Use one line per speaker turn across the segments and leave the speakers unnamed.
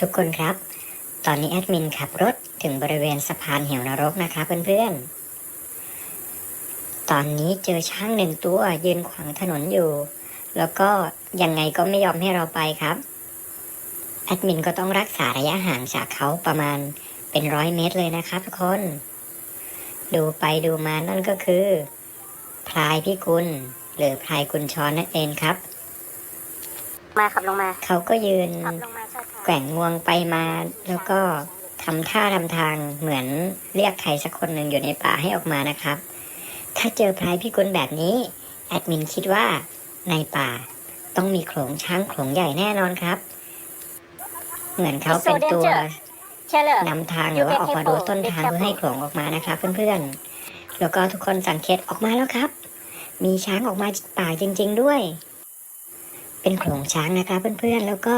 ทุกคนครับ ตอนนี้แอดมินขับรถถึงบริเวณสะพานเหวนรกนะคะเพื่อนๆ ตอนนี้เจอช้างหนึ่งตัวยืนขวางถนนอยู่ แล้วก็ยังไงก็ไม่ยอมให้เราไปครับ แอดมินก็ต้องรักษาระยะห่างจากเขาประมาณเป็นร้อยเมตรเลยนะครับทุกคน ดูไปดูมานั่นก็คือ พลายพิกุลหรือพลายกุญชรนั่นเองครับ
มาขับลงมา
เขาก็ยืน
ขับลงมาช้าๆ
แกว่งงวงไปมา แล้วก็ทำท่าทำทางเหมือนเรียกใครสักคนหนึ่งอยู่ในป่าให้ออกมานะครับ ถ้าเจอพลายพิกุลแบบนี้ แอดมินคิดว่าในป่าต้องมีโขลงช้างโขลงใหญ่แน่นอนครับ เหมือนเขาเป็นตัว
ใช่เลย
นำทางหรือว่าออกมาดูต้นทางเพื่อให้โขลงออกมานะครับเพื่อนๆ แล้วก็ทุกคนสังเกตออกมาแล้วครับ มีช้างออกมาจากป่าจริง ๆด้วย เป็นโขลงช้างนะคะเพื่อนๆ แล้วก็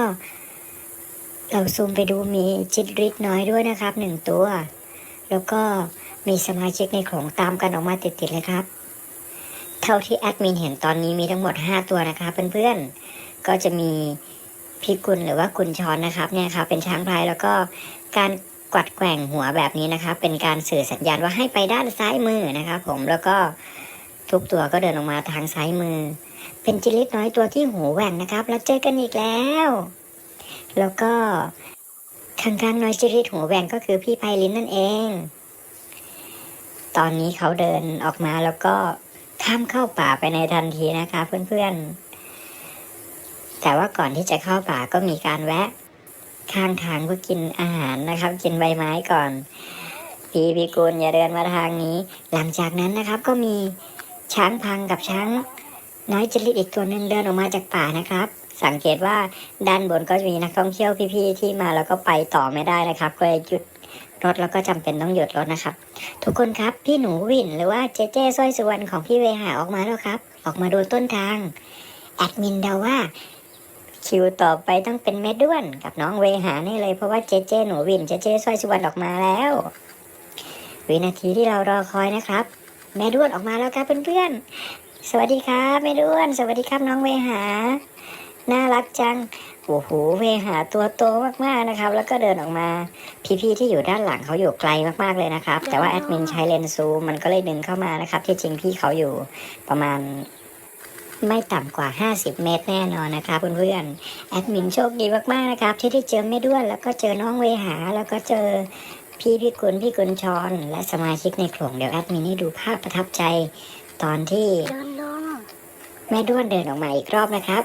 เราซูมไปดูมีจิตริดน้อยด้วยนะครับหนึ่งตัว แล้วก็มีสมาชิกในโขลงตามกันออกมาติดๆเลยครับ เท่าที่แอดมินเห็นตอนนี้มีทั้งหมด 5 ตัวนะคะเพื่อนๆ ก็จะมีพี่กุลหรือว่ากุลชอนนะครับเนี่ยครับเป็นช้างพลายแล้วก็การกวัดแกว่งหัวแบบนี้นะครับ เป็นการสื่อสัญญาณว่าให้ไปด้านซ้ายมือนะครับผมแล้วก็ทุกตัวก็เดินออกมาทางซ้ายมือ เป็นจิลิตน้อยตัวที่หูแหว่งนะครับ แล้วเจอกันอีกแล้ว แล้วก็ข้างๆน้อยจิริตหูแหว่งก็คือพี่ไพลินนั่นเอง ตอนนี้เขาเดินออกมาแล้วก็ข้ามเข้าป่าไปในทันทีนะคะเพื่อนๆ แต่ว่าก่อนที่จะเข้าป่าก็มีการแวะ ข้างทางเพื่อกินอาหารนะครับ กินใบไม้ก่อนพี่พิกุลอย่าเดินมาทางนี้ หลังจากนั้นนะครับก็มีช้างพังกับช้าง น้อยจริตอีกตัวหนึ่งเดินออกมาจากป่านะครับ สังเกตว่าด้านบนก็จะมีนักท่องเที่ยวพี่ๆที่มาแล้วก็ไปต่อไม่ได้นะครับก็เลยหยุดรถแล้วก็จำเป็นต้องหยุดรถนะครับ ทุกคนครับพี่หนูวินหรือว่าเจเจสร้อยสุวรรณของพี่เวหาออกมาแล้วครับ ออกมาดูต้นทางแอดมินเดาว่าคิวต่อไปต้องเป็นแม่ด้วนกับน้องเวหานี่เลยเพราะว่าเจเจหนูวินเจเจสร้อยสุวรรณออกมาแล้ว วินาทีที่เรารอคอยนะครับ แม่ด้วนออกมาแล้วครับเพื่อนๆ สวัสดีครับแม่ด้วน สวัสดีครับน้องเวหา น่ารักจังโอ้โหเวหาตัวโตมากๆนะครับ แล้วก็เดินออกมาพี่ๆที่อยู่ด้านหลังเขาอยู่ไกลมากๆเลยนะครับ แต่ว่าแอดมินใช้เลนส์ซูมมันก็เลยดึงเข้ามานะครับ ที่จริงพี่เขาอยู่ประมาณไม่ต่ำกว่า 50 เมตรแน่นอนนะคะเพื่อนๆแอดมินโชคดีมากๆนะครับ ที่ได้เจอแม่ด้วน แล้วก็เจอน้องเวหา แล้วก็เจอพี่พี่กุลพี่กุลชรและสมาชิกในโขลงเดี๋ยวแอดมินให้ดูภาพประทับใจตอนที่
เดินลง
แม่ด้วนเดินออกมาอีกรอบนะครับ